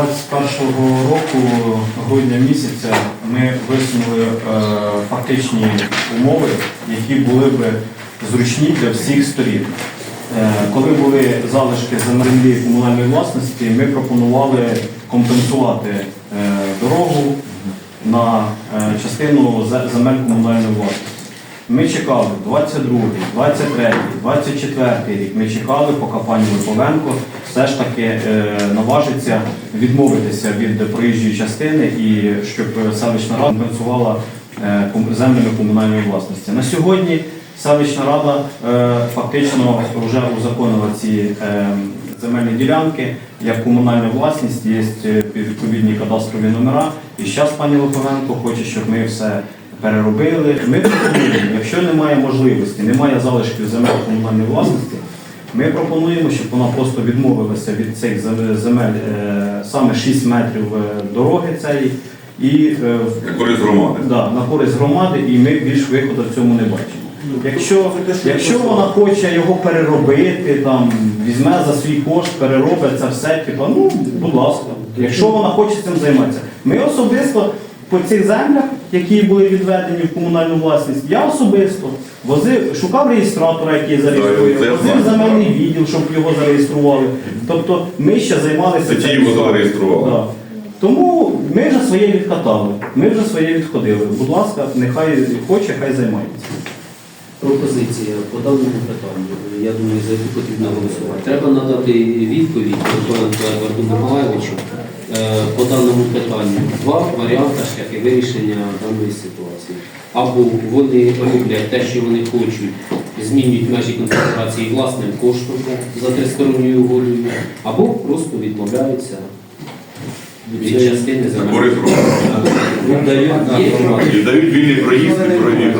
21-го року, грудня місяця, ми висунули е, фактичні умови, які були б зручні для всіх сторін. Е, коли були залишки землі комунальної власності, ми пропонували компенсувати е, дорогу на е, частину земель комунальної власності. Ми чекали 22, 23, 24 рік. Ми чекали, поки пані Липовенко все ж таки е, наважиться відмовитися від проїжджої частини і щоб селищна рада компенсувала е, землями комунальної власності. На сьогодні селищна рада е, фактично вже узаконила ці е, земельні ділянки як комунальна власність, є е, відповідні кадастрові номера. І зараз пані Липовенко хоче, щоб ми все переробили. Ми пропонуємо, якщо немає можливості, немає залишків земель комунальної власності, ми пропонуємо, щоб вона просто відмовилася від цих земель е, саме 6 метрів е, дороги цієї і е, в- Користь громади. да, на користь громади, і ми більш виходу в цьому не бачимо. Якщо, якщо вона хоче його переробити, там, візьме за свій кошт, переробить це все, типу, ну, будь ласка. Якщо вона хоче цим займатися. Ми особисто по цих землях, які були відведені в комунальну власність, я особисто возив, шукав реєстратора, який зареєструє, возив земельний відділ, щоб його зареєстрували. Тобто ми ще займалися. Це його зареєстрували. Да. Тому ми вже своє відкатали, ми вже своє відходили. Будь ласка, нехай хоче, хай займається. Пропозиція по даному питанню, я думаю, за яку потрібно голосувати. Треба надати відповідь Миколенко Миколаєвичу е, по даному питанню. Два варіанти шляхи вирішення даної ситуації. Або вони роблять те, що вони хочуть, змінюють межі концентрації власним коштом за тристоронньою угодою, або просто відмовляються від частини На І дають вільний проїзд і проїзд.